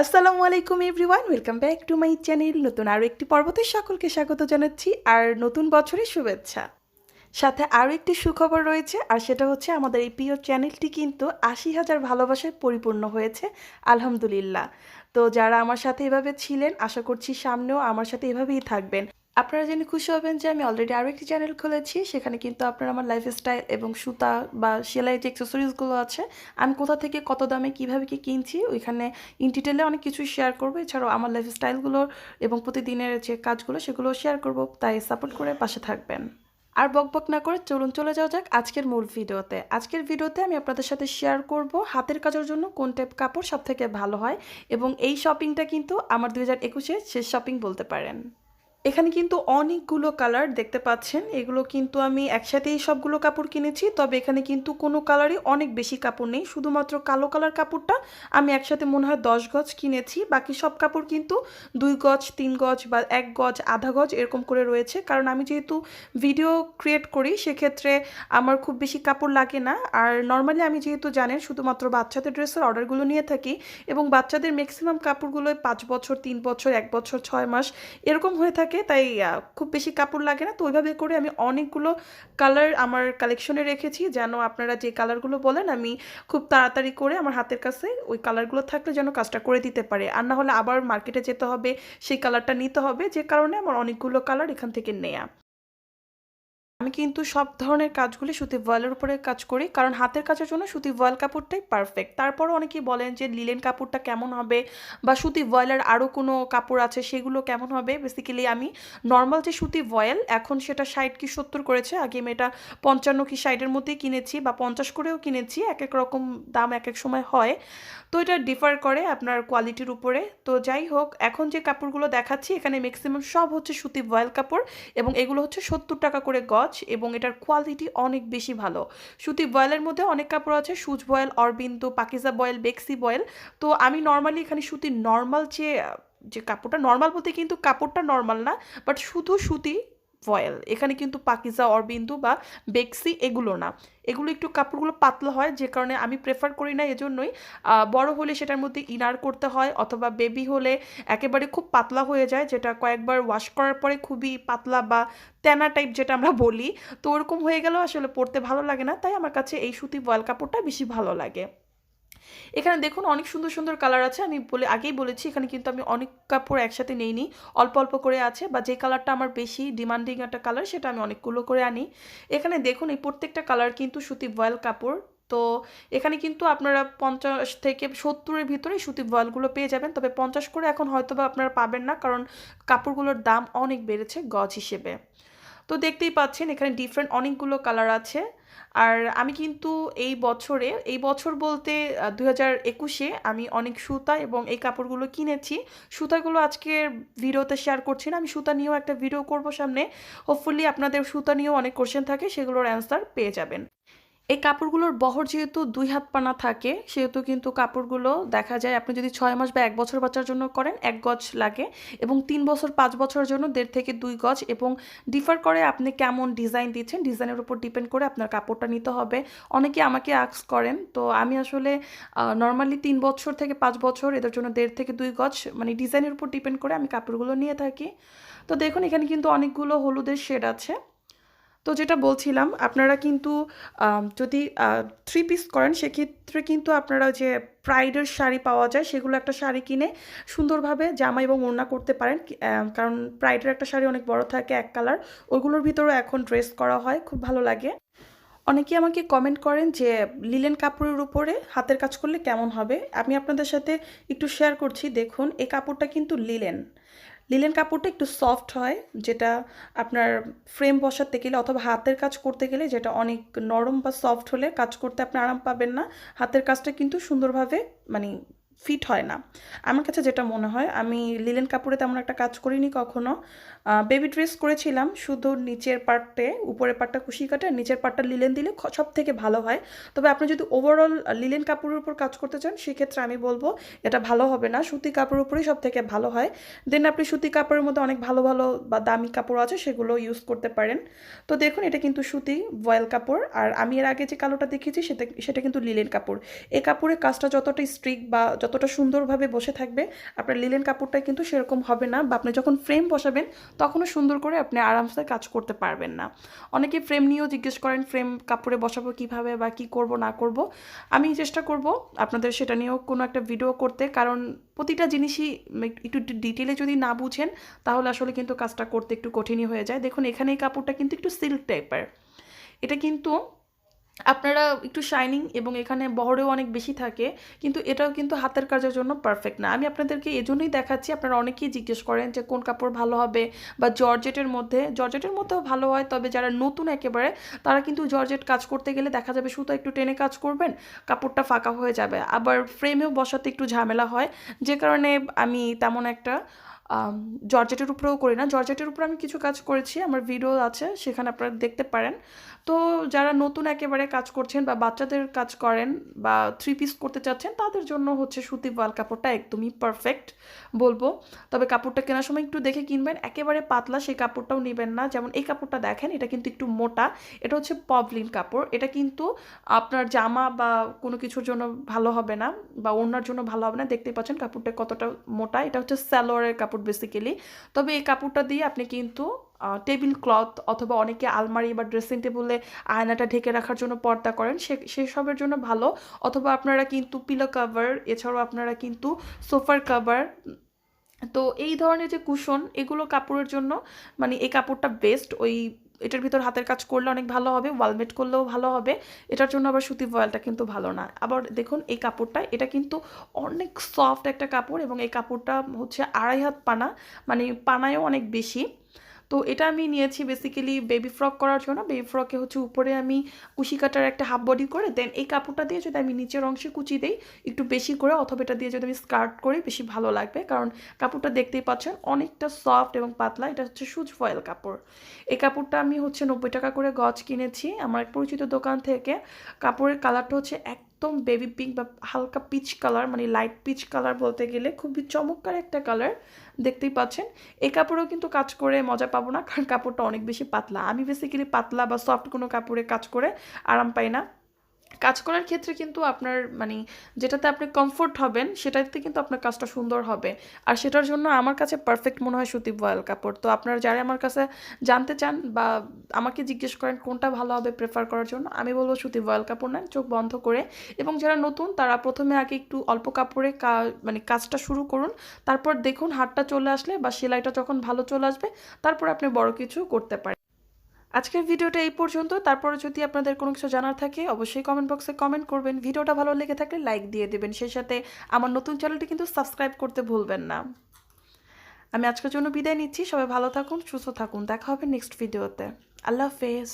আসসালামু আলাইকুম everyone, welcome back to my channel. নতুন আরও একটি পর্বতে সকলকে স্বাগত জানাচ্ছি আর নতুন বছরের শুভেচ্ছা। সাথে আরও একটি সুখবর রয়েছে, আর সেটা হচ্ছে আমাদের এই প্রিয় চ্যানেলটি কিন্তু আশি হাজার ভালোবাসায় পরিপূর্ণ হয়েছে, আলহামদুলিল্লাহ। তো যারা আমার সাথে এভাবে ছিলেন, আশা করছি সামনেও আমার সাথে এভাবেই থাকবেন। আপনারা জেনে খুশি হবেন যে আমি অলরেডি আরও একটি চ্যানেল খুলেছি। সেখানে কিন্তু আপনারা আমার লাইফস্টাইল এবং সুতা বা সেলাই যে অ্যাক্সেসরিজগুলো আছে, আমি কোথা থেকে কত দামে কীভাবে কি কিনছি, ওইখানে ইন ডিটেলে অনেক কিছু শেয়ার করব। এছাড়াও আমার লাইফস্টাইলগুলো এবং প্রতিদিনের যে কাজগুলো, সেগুলো শেয়ার করব। তাই সাপোর্ট করে পাশে থাকবেন। আর বক বক না করে চলুন চলে যাওয়া যাক আজকের মূল ভিডিওতে। আজকের ভিডিওতে আমি আপনাদের সাথে শেয়ার করব হাতের কাজের জন্য কোন টাইপ কাপড় সব থেকে ভালো হয় এবং এই শপিংটা কিন্তু আমার দু হাজার শেষ শপিং বলতে পারেন। এখানে কিন্তু অনেকগুলো কালার দেখতে পাচ্ছেন। এগুলো কিন্তু আমি একসাথেই সবগুলো কাপড় কিনেছি, তবে এখানে কিন্তু কোনো কালারই অনেক বেশি কাপড় নেই। শুধুমাত্র কালো কালার কাপড়টা আমি একসাথে মনে হয় দশ গজ কিনেছি। বাকি সব কাপড় কিন্তু দুই গজ, তিন গজ বা এক গজ, আধা গজ এরকম করে রয়েছে। কারণ আমি যেহেতু ভিডিও ক্রিয়েট করি, সেক্ষেত্রে আমার খুব বেশি কাপড় লাগে না। আর নর্মালি আমি যেহেতু জানেন, শুধুমাত্র বাচ্চাদের ড্রেসের অর্ডারগুলো নিয়ে থাকি এবং বাচ্চাদের ম্যাক্সিমাম কাপড়গুলোই পাঁচ বছর, তিন বছর, এক বছর, ছয় মাস এরকম হয়ে থাকে। তাই খুব বেশি কাপড় লাগে না। তো ওইভাবে করে আমি অনেকগুলো কালার আমার কালেকশনে রেখেছি, যেন আপনারা যে কালারগুলো বলেন, আমি খুব তাড়াতাড়ি করে আমার হাতের কাছে ওই কালারগুলো থাকলে যেন কাজটা করে দিতে পারে। আর না হলে আবার মার্কেটে যেতে হবে, সেই কালারটা নিতে হবে, যে কারণে আমার অনেকগুলো কালার এখান থেকে নেয়া। আমি কিন্তু সব ধরনের কাজগুলি সুতি ভয়েলের উপরে কাজ করি, কারণ হাতের কাজের জন্য সুতি ভয়েল কাপড়টাই পারফেক্ট তারপরও অনেকেই বলেন যে লিলেন কাপড়টা কেমন হবে বা সুতি ভয়েলের আরও কোনো কাপড় আছে সেগুলো কেমন হবে? বেসিক্যালি আমি নর্মাল যে সুতি ভয়েল, এখন সেটা ষাট কি সত্তর করেছে, আগে আমি এটা পঞ্চান্ন কি ষাটের মধ্যেই কিনেছি বা পঞ্চাশ করেও কিনেছি এক এক রকম দাম এক এক সময় হয়। তো এটা ডিফার করে আপনার কোয়ালিটির উপরে। তো যাই হোক, এখন যে কাপড়গুলো দেখাচ্ছি, এখানে ম্যাক্সিমাম সব হচ্ছে সুতি ভয়েল কাপড় এবং এগুলো হচ্ছে সত্তর টাকা করে গজ। এবং এটার কোয়ালিটি অনেক বেশি ভালো। সুতি বয়েলের মধ্যে অনেক কাপড় আছে সুচ বয়েল, অরবিন্দু, পাকিজা বয়েল, বেক্সি বয়েল। তো আমি নর্মালি এখানে সুতি নর্মাল যে যে কাপড়টা নর্মাল বলতে কিন্তু কাপড়টা নর্মাল না বাট শুধু সুতি ভয়েল এখানে কিন্তু পাকিজা, অরবিন্দু বা বেক্সি এগুলো না। এগুলো একটু কাপড়গুলো পাতলা হয়, যে কারণে আমি প্রেফার করি না, এজন্যই বড় হলে সেটার মধ্যে ইনার করতে হয়, অথবা বেবি হলে একেবারে খুব পাতলা হয়ে যায়, যেটা কয়েকবার ওয়াশ করার পরে খুবই পাতলা বা তেনা টাইপ যেটা আমরা বলি। তো ওরকম হয়ে গেলেও আসলে পরতে ভালো লাগে না, তাই আমার কাছে এই সুতি ভয়েল কাপড়টা বেশি ভালো লাগে। এখানে দেখুন অনেক সুন্দর সুন্দর কালার আছে। আমি বলে, আগেই বলেছি, এখানে কিন্তু আমি অনেক কাপড় একসাথে নেইনি। অল্প অল্প করে আছে বা যে কালারটা আমার বেশি ডিমান্ডিং একটা কালার সেটা আমি অনেকগুলো করে আনি। এখানে দেখুন, এই প্রত্যেকটা কালার কিন্তু সুতি ভয়েল কাপড়। তো এখানে কিন্তু আপনারা পঞ্চাশ থেকে সত্তরের ভিতরে সুতি ভয়েলগুলো পেয়ে যাবেন। তবে পঞ্চাশ করে এখন হয়তো বা আপনারা পাবেন না, কারণ কাপড়গুলোর দাম অনেক বেড়েছে গজ হিসেবে। তো দেখতেই পাচ্ছেন, এখানে ডিফারেন্ট অনেকগুলো কালার আছে। আর আমি কিন্তু এই বছরে, এই বছর বলতে দু হাজার একুশে আমি অনেক সুতা এবং এই কাপড়গুলো কিনেছি। সুতাগুলো আজকের ভিডিওতে শেয়ার করছি না, আমি সুতা নিয়েও একটা ভিডিও করব সামনে। হোপফুলি আপনাদের সুতা নিয়েও অনেক কোশ্চেন থাকে, সেগুলোর অ্যান্সার পেয়ে যাবেন। এই কাপড়গুলোর বহর যেহেতু দুই হাত পানা থাকে, সেহেতু কিন্তু কাপড়গুলো দেখা যায় আপনি যদি ছয় মাস বা এক বছর বাচ্চার জন্য করেন, এক গজ লাগে এবং তিন বছর, পাঁচ বছরের জন্য দেড় থেকে দুই গজ এবং ডিফার করে আপনি কেমন ডিজাইন দিচ্ছেন, ডিজাইনের উপর ডিপেন্ড করে আপনার কাপড়টা নিতে হবে। অনেকে আমাকে আক্স করেন, তো আমি আসলে নর্মালি তিন বছর থেকে পাঁচ বছর এদের জন্য দেড় থেকে দুই গজ মানে ডিজাইনের উপর ডিপেন্ড করে আমি কাপড়গুলো নিয়ে থাকি। তো দেখুন এখানে কিন্তু অনেকগুলো হলুদের শেড আছে। তো যেটা বলছিলাম, আপনারা কিন্তু যদি থ্রি পিস করেন, সেক্ষেত্রে কিন্তু আপনারা যে প্রাইডের শাড়ি পাওয়া যায়, সেগুলো একটা শাড়ি কিনে সুন্দরভাবে জামা এবং ওড়না করতে পারেন। কারণ প্রাইডের একটা শাড়ি অনেক বড় থাকে এক কালার ওইগুলোর ভিতরেও এখন ড্রেস করা হয়, খুব ভালো লাগে। অনেকে আমাকে কমেন্ট করেন যে, লিলেন কাপড়ের উপরে হাতের কাজ করলে কেমন হবে? আমি আপনাদের সাথে একটু শেয়ার করছি, দেখুন, এই কাপড়টা কিন্তু লিলেন। লিলেন কাপড়টা একটু সফট হয়, যেটা আপনার ফ্রেম বসাতে গেলে অথবা হাতের কাজ করতে গেলে যেটা অনেক নরম বা সফট হলে কাজ করতে আপনি আরাম পাবেন না। হাতের কাজটা কিন্তু সুন্দরভাবে মানে ফিট হয় না। আমার কাছে যেটা মনে হয়, আমি লিলেন কাপড়ে তেমন একটা কাজ করিনি কখনো। বেবি ড্রেস করেছিলাম, শুধু নিচের পার্টে উপরের পার্টটা কুশি কাটে, নিচের পার্টটা লিলেন দিলে সব থেকে ভালো হয়। তবে আপনি যদি ওভারঅল লিলেন কাপড়ের উপর কাজ করতে চান, সেক্ষেত্রে আমি বলব, এটা ভালো হবে না। সুতি কাপড়ের উপরেই সব থেকে ভালো হয়। দেন আপনি সুতি কাপড়ের মধ্যে অনেক ভালো ভালো বা দামি কাপড় আছে, সেগুলো ইউজ করতে পারেন। তো দেখুন, এটা কিন্তু সুতি ভয়েল কাপড়। আর আমি এর আগে যে কালোটা দেখেছি সেটা সেটা কিন্তু লিলেন কাপড়। এই কাপড়ের কাজটা যতটা স্ট্রিক বা যতটা সুন্দরভাবে বসে থাকবে, আপনার লিলেন কাপড়টা কিন্তু সেরকম হবে না বা আপনি যখন ফ্রেম বসাবেন, তখনও সুন্দর করে আপনি আরামসে কাজ করতে পারবেন না। অনেকে ফ্রেম নিয়েও জিজ্ঞেস করেন ফ্রেম কাপড়ে বসাবো কীভাবে বা কি করব, না করব। আমি চেষ্টা করব আপনাদের সেটা নিয়েও কোনো একটা ভিডিও করতে, কারণ প্রতিটা জিনিসই একটু ডিটেলে যদি না বুঝেন, তাহলে আসলে কিন্তু কাজটা করতে একটু কঠিনই হয়ে যায়। দেখুন, এখানে এই কাপড়টা কিন্তু একটু সিল্ক টাইপের এটা কিন্তু আপনারা একটু শাইনিং এবং এখানে বহরেও অনেক বেশি থাকে, কিন্তু এটাও কিন্তু হাতের কাজের জন্য পারফেক্ট না। আমি আপনাদেরকে এজন্যই দেখাচ্ছি, আপনারা অনেকেই জিজ্ঞেস করেন যে কোন কাপড় ভালো হবে বা জর্জেটের মধ্যে, জর্জেটের মধ্যেও ভালো হয়, তবে যারা নতুন একেবারে, তারা কিন্তু জর্জেট কাজ করতে গেলে দেখা যাবে শুধু একটু টেনে কাজ করবেন, কাপড়টা ফাঁকা হয়ে যাবে। আবার ফ্রেমেও বসাতে একটু ঝামেলা হয়, যে কারণে আমি তেমন একটা জর্জেটের উপরেও করি না। জর্জেটের উপরে আমি কিছু কাজ করেছি, আমার ভিডিও আছে, সেখানে আপনারা দেখতে পারেন। তো যারা নতুন একেবারে কাজ করছেন বা বাচ্চাদের কাজ করেন বা থ্রি পিস করতে চাচ্ছেন, তাদের জন্য হচ্ছে সুতি ওয়াল কাপড়টা একদমই পারফেক্ট বলব। তবে কাপড়টা কেনার সময় একটু দেখে কিনবেন, একেবারে পাতলা সেই কাপড়টাও নেবেন না। যেমন এই কাপড়টা দেখেন, এটা কিন্তু একটু মোটা, এটা হচ্ছে পবলিন কাপড়। এটা কিন্তু আপনার জামা বা কোনো কিছুর জন্য ভালো হবে না বা ওড়নার জন্য ভালো হবে না। দেখতেই পাচ্ছেন কাপড়টা কতটা মোটা, এটা হচ্ছে স্যালোয়ারের কাপড়। বেসিক্যালি তবে এই কাপড়টা দিয়ে আপনি কিন্তু টেবিল ক্লথ অথবা অনেকে আলমারি বা ড্রেসিং টেবিলে আয়নাটা ঢেকে রাখার জন্য পর্দা করেন, সে, সেসবের জন্য ভালো। অথবা আপনারা কিন্তু পিলো কাভার এছাড়াও আপনারা কিন্তু সোফার কাভার তো এই ধরনের যে কুশন এগুলো কাপড়ের জন্য মানে এই কাপড়টা বেস্ট ওই এটার ভিতর হাতের কাজ করলে অনেক ভালো হবে ওয়ালমেট করলেও ভালো হবে। এটার জন্য আবার সুতি ভয়েলটা কিন্তু ভালো না। আবার দেখুন, এই কাপড়টা, এটা কিন্তু অনেক সফট একটা কাপড় এবং এই কাপড়টা হচ্ছে আড়াই হাত পানা মানে পানায়ও অনেক বেশি। তো এটা আমি নিয়েছি বেসিক্যালি বেবি ফ্রক করার জন্য। বেবি ফ্রকে হচ্ছে উপরে আমি কুশি কাটার একটা হাফ বডি করে দেন এই কাপড়টা দিয়ে যদি আমি নিচের অংশে কুচি দিই, একটু বেশি করে, অথবা এটা দিয়ে যদি আমি স্কার্ট করি, বেশি ভালো লাগবে। কারণ কাপড়টা দেখতেই পাচ্ছেন, অনেকটা সফট এবং পাতলা। এটা হচ্ছে সুজ ফয়েল কাপড়। এই কাপড়টা আমি হচ্ছে নব্বই টাকা করে গজ কিনেছি। আমার এক পরিচিত দোকান থেকে। কাপড়ের কালারটা হচ্ছে একদম বেবি পিঙ্ক বা হালকা পিচ কালার মানে লাইট পিচ কালার বলতে গেলে খুবই চমৎকার একটা কালার দেখতেই পাচ্ছেন। এই কাপড়েও কিন্তু কাজ করে মজা পাবো না, কারণ কাপড়টা অনেক বেশি পাতলা। আমি বেসিক্যালি পাতলা বা সফট কোনো কাপড়ে কাজ করে আরাম পাই না। কাজ করার ক্ষেত্রে কিন্তু আপনার মানে যেটাতে আপনি কমফোর্ট হবেন, সেটাতে কিন্তু আপনার কাজটা সুন্দর হবে। আর সেটার জন্য আমার কাছে পারফেক্ট মনে হয় সুতি ভয়েল কাপড় তো আপনারা যারা আমার কাছে জানতে চান বা আমাকে জিজ্ঞেস করেন কোনটা ভালো হবে প্রেফার করার জন্য, আমি বলব সুতি ভয়েল কাপড় নেন চোখ বন্ধ করে। এবং যারা নতুন, তারা প্রথমে আগে একটু অল্প কাপড়ে মানে কাজটা শুরু করুন। তারপর দেখুন হাতটা চলে আসলে বা সেলাইটা যখন ভালো চলে আসবে, তারপর আপনি বড় কিছু করতে পারেন। আজকের ভিডিওটা এই পর্যন্ত। তারপরে যদি আপনাদের কোনো কিছু জানার থাকে, অবশ্যই কমেন্ট বক্সে কমেন্ট করবেন। ভিডিওটা ভালো লেগে থাকলে লাইক দিয়ে দেবেন। সেই সাথে আমার নতুন চ্যানেলটি কিন্তু সাবস্ক্রাইব করতে ভুলবেন না। আমি আজকের জন্য বিদায় নিচ্ছি। সবাই ভালো থাকুন, সুস্থ থাকুন। দেখা হবে নেক্সট ভিডিওতে আল্লাহ হাফেজ।